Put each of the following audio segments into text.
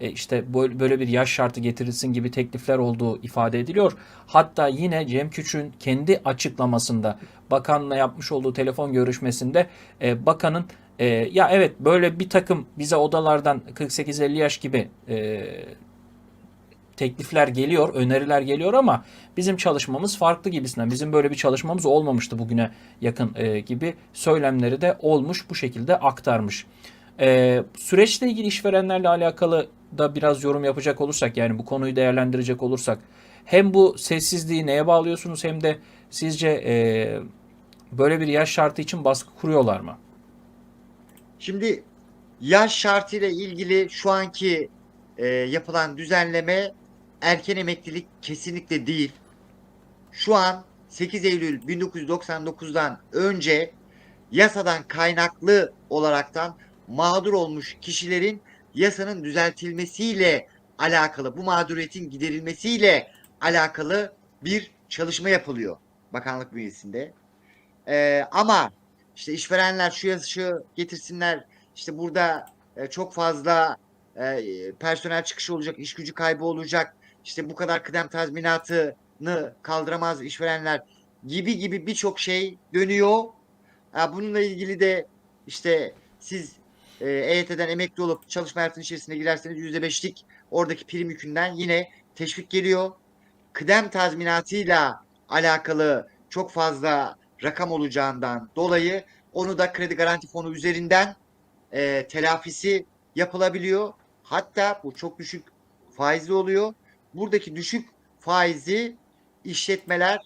e, işte böyle bir yaş şartı getirilsin gibi teklifler olduğu ifade ediliyor. Hatta yine Cem Küçük'ün kendi açıklamasında bakanla yapmış olduğu telefon görüşmesinde e, bakanın e, ya evet böyle bir takım bize odalardan 48-50 yaş gibi teklifler geliyor, öneriler geliyor ama bizim çalışmamız farklı gibisinden. Bizim böyle bir çalışmamız olmamıştı bugüne yakın e, gibi söylemleri de olmuş bu şekilde aktarmış. E, süreçle ilgili işverenlerle alakalı da biraz yorum yapacak olursak yani bu konuyu değerlendirecek olursak hem bu sessizliği neye bağlıyorsunuz hem de sizce e, böyle bir yaş şartı için baskı kuruyorlar mı? Şimdi yaş şartıyla ilgili şu anki e, yapılan düzenleme erken emeklilik kesinlikle değil. Şu an 8 Eylül 1999'dan önce yasadan kaynaklı olaraktan mağdur olmuş kişilerin yasanın düzeltilmesiyle alakalı, bu mağduriyetin giderilmesiyle alakalı bir çalışma yapılıyor bakanlık bünyesinde. Ee, ama işte işverenler şu yaşı getirsinler, işte burada e, çok fazla e, personel çıkışı olacak, iş gücü kaybı olacak, işte bu kadar kıdem tazminatını kaldıramaz işverenler gibi gibi birçok şey dönüyor. Bununla ilgili de işte siz e, EYT'den emekli olup çalışma hayatının içerisine girerseniz %5'lik oradaki prim yükünden yine teşvik geliyor. Kıdem tazminatıyla alakalı çok fazla rakam olacağından dolayı onu da kredi garanti fonu üzerinden e, telafisi yapılabiliyor. Hatta bu çok düşük faizli oluyor. Buradaki düşük faizi işletmeler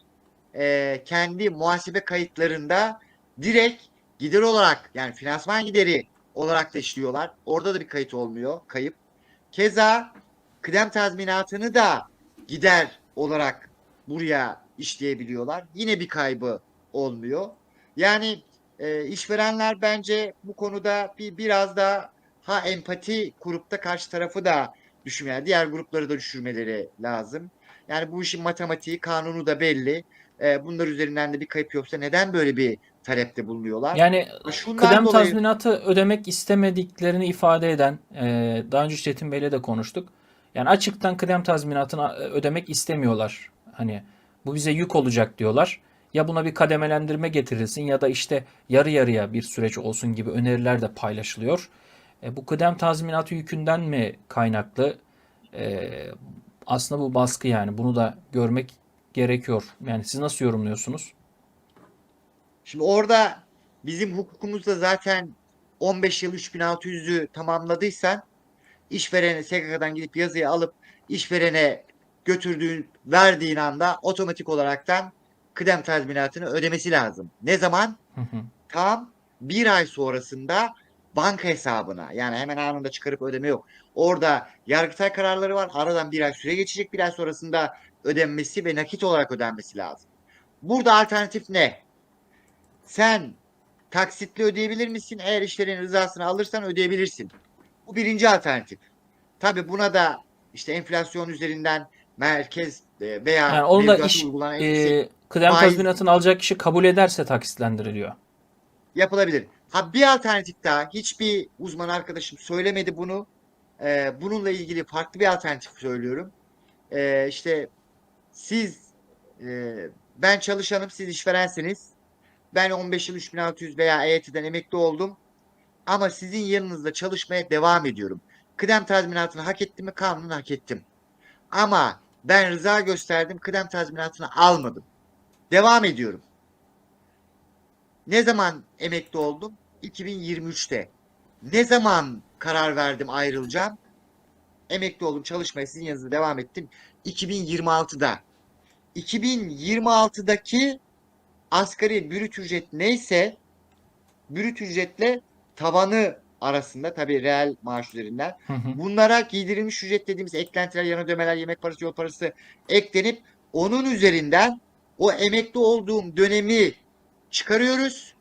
e, kendi muhasebe kayıtlarında direkt gider olarak yani finansman gideri olarak da işliyorlar. Orada da bir kayıt olmuyor. Kayıp. Keza kıdem tazminatını da gider olarak buraya işleyebiliyorlar. Yine bir kaybı olmuyor. Yani e, işverenler bence bu konuda bir biraz da ha empati kurup da karşı tarafı da düşünmeyen, diğer grupları da düşürmeleri lazım. Yani bu işin matematiği, kanunu da belli. E, bunlar üzerinden de bir kayıp yoksa neden böyle bir talepte bulunuyorlar? Yani Şundan kıdem dolayı- tazminatı ödemek istemediklerini ifade eden e, daha önce Çetin Bey'le de konuştuk. Yani açıktan kıdem tazminatını e, ödemek istemiyorlar. Hani bu bize yük olacak diyorlar. Ya buna bir kademelendirme getirilsin ya da işte yarı yarıya bir süreç olsun gibi öneriler de paylaşılıyor. E, bu kıdem tazminatı yükünden mi kaynaklı? E, aslında bu baskı yani bunu da görmek gerekiyor. Yani siz nasıl yorumluyorsunuz? Şimdi orada bizim hukukumuzda zaten 15 yıl 3600'ü tamamladıysan işverene SGK'dan gidip yazıyı alıp işverene götürdüğün verdiğin anda otomatik olaraktan kıdem tazminatını ödemesi lazım. Ne zaman? Hı hı. Tam bir ay sonrasında banka hesabına yani hemen anında çıkarıp ödeme yok. Orada yargıtay kararları var. Aradan bir ay süre geçecek. Bir ay sonrasında ödenmesi ve nakit olarak ödenmesi lazım. Burada alternatif ne? Sen taksitli ödeyebilir misin? Eğer işlerin rızasını alırsan ödeyebilirsin. Bu birinci alternatif. Tabi buna da işte enflasyon üzerinden merkez e, veya Yani onu da iş uygulanan e, kıdem faiz- tazminatını alacak kişi kabul ederse taksitlendiriliyor. yapılabilir. Ha bir alternatif daha hiçbir uzman arkadaşım söylemedi bunu. Ee, bununla ilgili farklı bir alternatif söylüyorum. Ee, işte siz e, ben çalışanım siz işverensiniz. Ben 15 yıl 3600 veya EYT'den emekli oldum. Ama sizin yanınızda çalışmaya devam ediyorum. Kıdem tazminatını hak ettim mi? Kanunu hak ettim. Ama ben rıza gösterdim. Kıdem tazminatını almadım. Devam ediyorum. Ne zaman emekli oldum? 2023'te. Ne zaman karar verdim ayrılacağım? Emekli oldum çalışmaya sizin yanınızda devam ettim. 2026'da. 2026'daki asgari brüt ücret neyse brüt ücretle tavanı arasında tabii reel maaş üzerinden bunlara giydirilmiş ücret dediğimiz eklentiler, yan ödemeler, yemek parası, yol parası eklenip onun üzerinden o emekli olduğum dönemi çıkarıyoruz.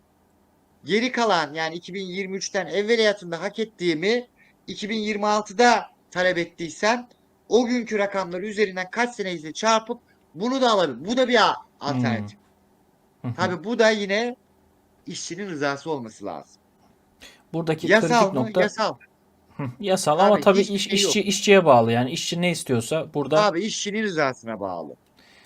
Geri kalan yani 2023'ten evvel hayatımda hak ettiğimi 2026'da talep ettiysem o günkü rakamları üzerinden kaç seneyle çarpıp bunu da alabilirim. Bu da bir a- alternatif. Hı. Tabii bu da yine işçinin rızası olması lazım. Buradaki Yasal kritik mı? nokta Yasal. Yasal ama Abi tabii iş, şey yok. işçi işçiye bağlı. Yani işçi ne istiyorsa burada Abi işçinin rızasına bağlı.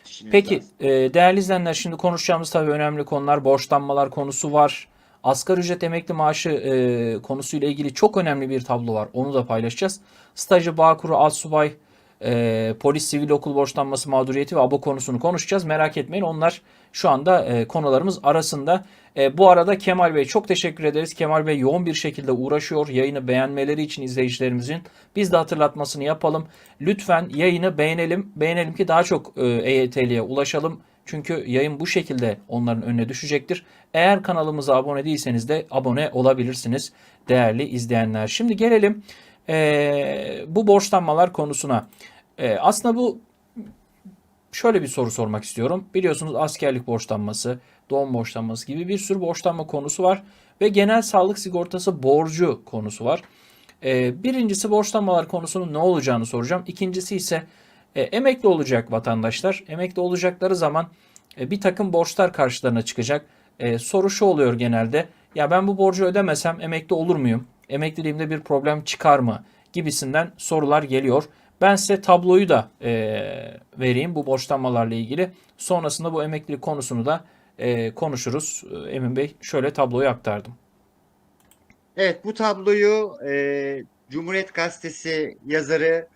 İşçinin Peki rızası. e, değerli izleyenler şimdi konuşacağımız tabii önemli konular borçlanmalar konusu var. Asgari ücret emekli maaşı e, konusuyla ilgili çok önemli bir tablo var. Onu da paylaşacağız. Stajı, Bağkur'u, Alsubay, e, polis, sivil okul borçlanması mağduriyeti ve abo konusunu konuşacağız. Merak etmeyin onlar şu anda e, konularımız arasında. E, bu arada Kemal Bey çok teşekkür ederiz. Kemal Bey yoğun bir şekilde uğraşıyor. Yayını beğenmeleri için izleyicilerimizin. Biz de hatırlatmasını yapalım. Lütfen yayını beğenelim. Beğenelim ki daha çok e, EYT'liye ulaşalım. Çünkü yayın bu şekilde onların önüne düşecektir. Eğer kanalımıza abone değilseniz de abone olabilirsiniz değerli izleyenler. Şimdi gelelim e, bu borçlanmalar konusuna. E, aslında bu şöyle bir soru sormak istiyorum. Biliyorsunuz askerlik borçlanması, doğum borçlanması gibi bir sürü borçlanma konusu var ve genel sağlık sigortası borcu konusu var. Ee, birincisi borçlanmalar konusunun ne olacağını soracağım. İkincisi ise e, emekli olacak vatandaşlar. Emekli olacakları zaman e, bir takım borçlar karşılarına çıkacak. E, soru şu oluyor genelde. Ya ben bu borcu ödemesem emekli olur muyum? Emekliliğimde bir problem çıkar mı? Gibisinden sorular geliyor. Ben size tabloyu da e, vereyim bu borçlanmalarla ilgili. Sonrasında bu emeklilik konusunu da e, konuşuruz. E, Emin Bey şöyle tabloyu aktardım. Evet bu tabloyu e, Cumhuriyet Gazetesi yazarı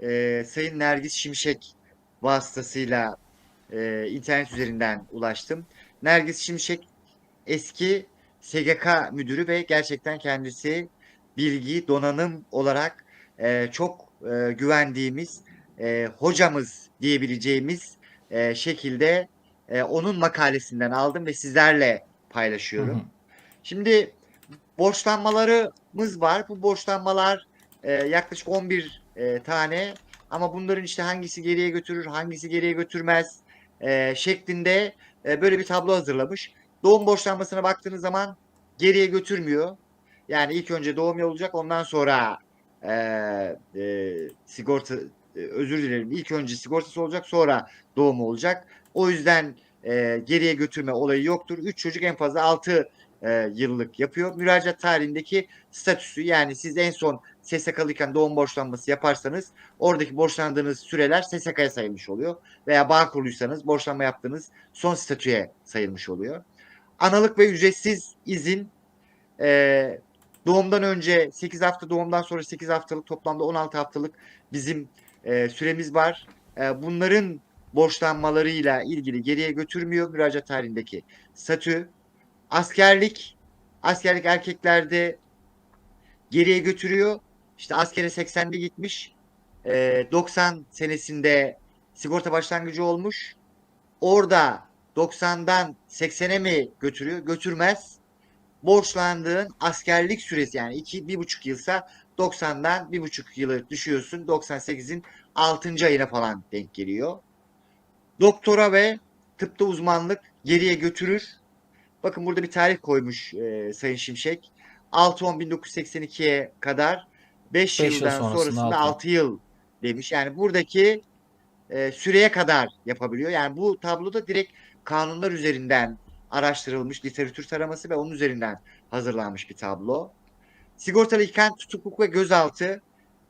e, Sayın Nergis Şimşek vasıtasıyla e, internet üzerinden ulaştım. Nergis Şimşek eski SGK müdürü ve gerçekten kendisi bilgi, donanım olarak e, çok e, güvendiğimiz e, hocamız diyebileceğimiz e, şekilde e, onun makalesinden aldım ve sizlerle Hı paylaşıyorum. hı. Şimdi borçlanmalarımız var. Bu borçlanmalar e, yaklaşık 11 e, tane ama bunların işte hangisi geriye götürür, hangisi geriye götürmez e, şeklinde e, böyle bir tablo hazırlamış. Doğum borçlanmasına baktığınız zaman geriye götürmüyor. Yani ilk önce doğum olacak ondan sonra e, e, sigorta e, özür dilerim ilk önce sigortası olacak sonra doğumu olacak. O yüzden e, geriye götürme olayı yoktur. 3 çocuk en fazla 6 e, yıllık yapıyor. Müracaat tarihindeki statüsü yani siz en son SSK'lıyken doğum borçlanması yaparsanız oradaki borçlandığınız süreler SSK'ya sayılmış oluyor. Veya Bağkurluysanız borçlanma yaptığınız son statüye sayılmış oluyor. Analık ve ücretsiz izin e, doğumdan önce 8 hafta doğumdan sonra 8 haftalık toplamda 16 haftalık bizim e, süremiz var. E, bunların borçlanmalarıyla ilgili geriye götürmüyor müracaat tarihindeki statü. Askerlik, askerlik erkeklerde geriye götürüyor. İşte askere 80'de gitmiş. Ee, 90 senesinde sigorta başlangıcı olmuş. Orada 90'dan 80'e mi götürüyor? Götürmez. Borçlandığın askerlik süresi yani 2 bir buçuk yılsa 90'dan bir buçuk yılı düşüyorsun. 98'in 6. ayına falan denk geliyor. Doktora ve tıpta uzmanlık geriye götürür. Bakın burada bir tarih koymuş e, Sayın Şimşek. 6-10-1982'ye kadar 5 Beş yıl yıldan sonrasında sonrasında altı. 6 yıl demiş. Yani buradaki e, süreye kadar yapabiliyor. Yani bu tabloda direkt kanunlar üzerinden araştırılmış literatür taraması ve onun üzerinden hazırlanmış bir tablo. Sigortalı iken tutukluk ve gözaltı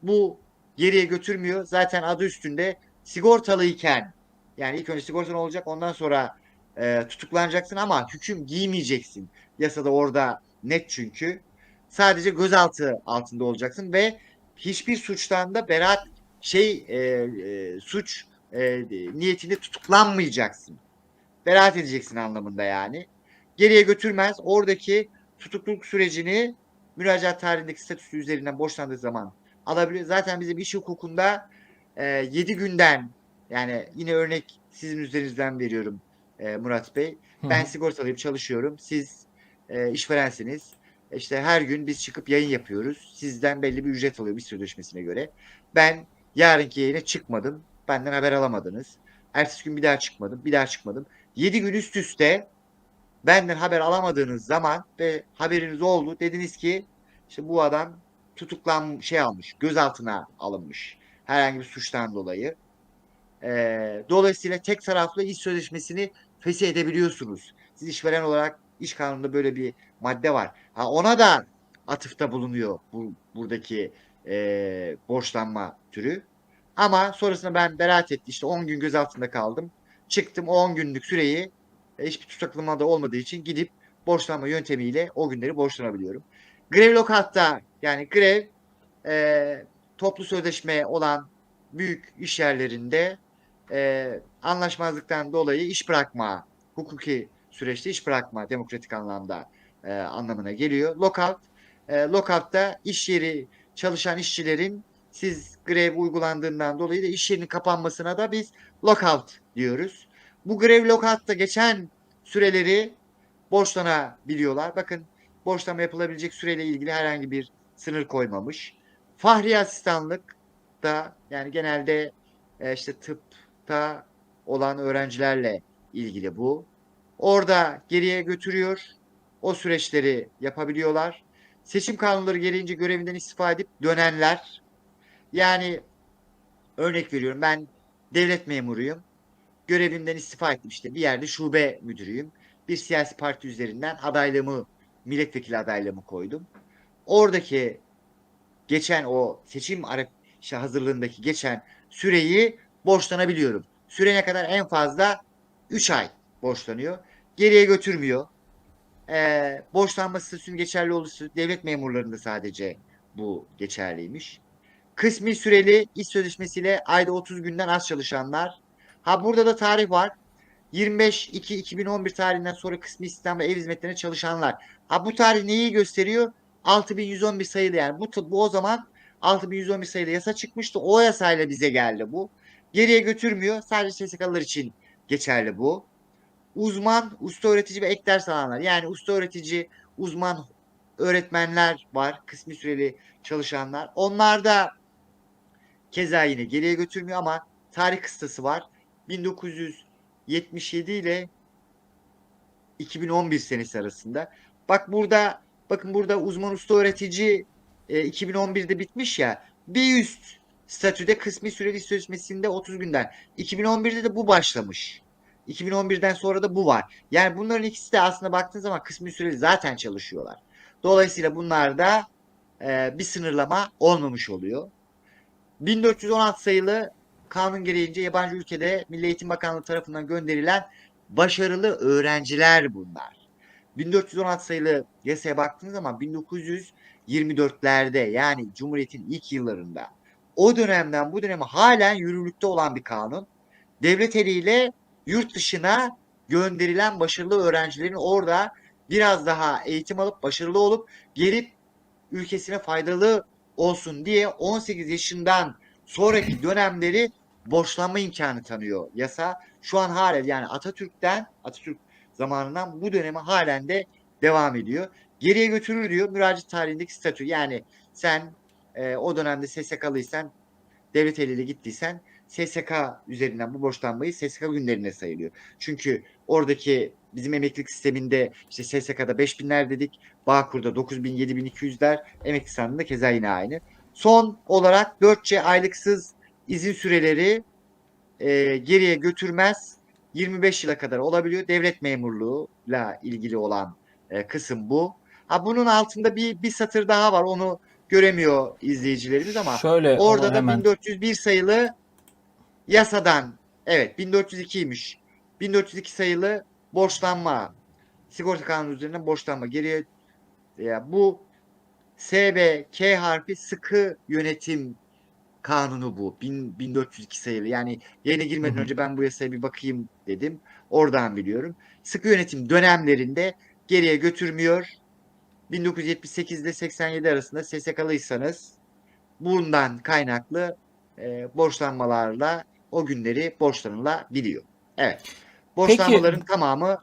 bu geriye götürmüyor. Zaten adı üstünde sigortalı iken yani ilk önce sigortan olacak ondan sonra e, tutuklanacaksın ama hüküm giymeyeceksin. Yasada orada net çünkü. Sadece gözaltı altında olacaksın ve hiçbir suçtan da beraat şey e, e, suç e, niyetinde tutuklanmayacaksın. Beraat edeceksin anlamında yani. Geriye götürmez. Oradaki tutukluluk sürecini müracaat tarihindeki statüsü üzerinden boşlandığı zaman alabiliyor. Zaten bizim iş hukukunda e, 7 günden yani yine örnek sizin üzerinizden veriyorum e, Murat Bey. Ben hı. sigortalıyım, çalışıyorum. Siz e, işverensiniz. İşte her gün biz çıkıp yayın yapıyoruz. Sizden belli bir ücret alıyor bir sözleşmesine göre. Ben yarınki yayına çıkmadım. Benden haber alamadınız. Ertesi gün bir daha çıkmadım. Bir daha çıkmadım. 7 gün üst üste benden haber alamadığınız zaman ve haberiniz oldu. Dediniz ki işte bu adam tutuklan şey almış. Gözaltına alınmış. Herhangi bir suçtan dolayı. Ee, dolayısıyla tek taraflı iş sözleşmesini fesih edebiliyorsunuz. Siz işveren olarak iş kanununda böyle bir madde var. Ha ona da atıfta bulunuyor bu buradaki e, borçlanma türü. Ama sonrasında ben beraat etti. İşte 10 gün gözaltında kaldım. Çıktım o 10 günlük süreyi e, hiçbir tutuklama da olmadığı için gidip borçlanma yöntemiyle o günleri borçlanabiliyorum. Grev lokatta yani grev e, toplu sözleşme olan büyük iş yerlerinde e, anlaşmazlıktan dolayı iş bırakma, hukuki süreçte iş bırakma demokratik anlamda e, anlamına geliyor. Lockout, e, lockout'ta iş yeri çalışan işçilerin siz grev uygulandığından dolayı da iş yerinin kapanmasına da biz lockout diyoruz. Bu grev lockout'ta geçen süreleri borçlanabiliyorlar. Bakın borçlama yapılabilecek süreyle ilgili herhangi bir sınır koymamış. Fahri asistanlık da yani genelde e, işte tıpta olan öğrencilerle ilgili bu. Orada geriye götürüyor. O süreçleri yapabiliyorlar. Seçim kanunları gereğince görevinden istifa edip dönenler yani örnek veriyorum ben devlet memuruyum. Görevimden istifa ettim işte bir yerde şube müdürüyüm. Bir siyasi parti üzerinden adaylığımı milletvekili adaylığımı koydum. Oradaki geçen o seçim işte hazırlığındaki geçen süreyi borçlanabiliyorum. Süre ne kadar? En fazla 3 ay borçlanıyor. Geriye götürmüyor. Ee, borçlanma statüsünün geçerli olursa devlet memurlarında sadece bu geçerliymiş. Kısmi süreli iş sözleşmesiyle ayda 30 günden az çalışanlar. Ha burada da tarih var. 25-2-2011 tarihinden sonra kısmi istihdam ve ev hizmetlerine çalışanlar. Ha bu tarih neyi gösteriyor? 6111 sayılı yani. Bu, bu o zaman 6111 sayılı yasa çıkmıştı. O yasayla bize geldi bu. Geriye götürmüyor. Sadece SSK'lılar için geçerli bu. Uzman, usta öğretici ve ek ders alanlar. Yani usta öğretici, uzman öğretmenler var. Kısmi süreli çalışanlar. Onlar da keza yine geriye götürmüyor ama tarih kıstası var. 1977 ile 2011 senesi arasında. Bak burada bakın burada uzman usta öğretici e, 2011'de bitmiş ya. Bir üst statüde kısmi süreli sözleşmesinde 30 günden. 2011'de de bu başlamış. 2011'den sonra da bu var. Yani bunların ikisi de aslında baktığın zaman kısmi süreli zaten çalışıyorlar. Dolayısıyla bunlarda e, bir sınırlama olmamış oluyor. 1416 sayılı kanun gereğince yabancı ülkede Milli Eğitim Bakanlığı tarafından gönderilen başarılı öğrenciler bunlar. 1416 sayılı yasaya baktığınız zaman 1924'lerde yani Cumhuriyet'in ilk yıllarında o dönemden bu döneme halen yürürlükte olan bir kanun. Devlet eliyle yurt dışına gönderilen başarılı öğrencilerin orada biraz daha eğitim alıp başarılı olup gelip ülkesine faydalı olsun diye 18 yaşından sonraki dönemleri borçlanma imkanı tanıyor yasa. Şu an halen yani Atatürk'ten Atatürk zamanından bu döneme halen de devam ediyor. Geriye götürür diyor müracaat tarihindeki statü. Yani sen e, o dönemde SSK'lıysan devlet eliyle gittiysen SSK üzerinden bu borçlanmayı SSK günlerine sayılıyor. Çünkü oradaki bizim emeklilik sisteminde işte SSK'da 5000'ler dedik. Bağkur'da 9000 7200'ler. Emekli sandığında keza yine aynı. Son olarak 4C aylıksız izin süreleri e, geriye götürmez. 25 yıla kadar olabiliyor. Devlet memurluğuyla ilgili olan e, kısım bu. Ha bunun altında bir bir satır daha var. Onu göremiyor izleyicilerimiz ama Şöyle orada da hemen 1401 sayılı yasadan evet 1402'ymiş. 1402 sayılı borçlanma sigorta kanunu üzerinden borçlanma geriye ya bu SB K harfi sıkı yönetim kanunu bu. 1000 1402 sayılı. Yani yayına girmeden önce ben bu yasaya bir bakayım dedim. Oradan biliyorum. Sıkı yönetim dönemlerinde geriye götürmüyor. 1978 ile 87 arasında SSK'lıysanız bundan kaynaklı e, borçlanmalarla o günleri borçlanılabiliyor. Evet. Borçlanmaların tamamı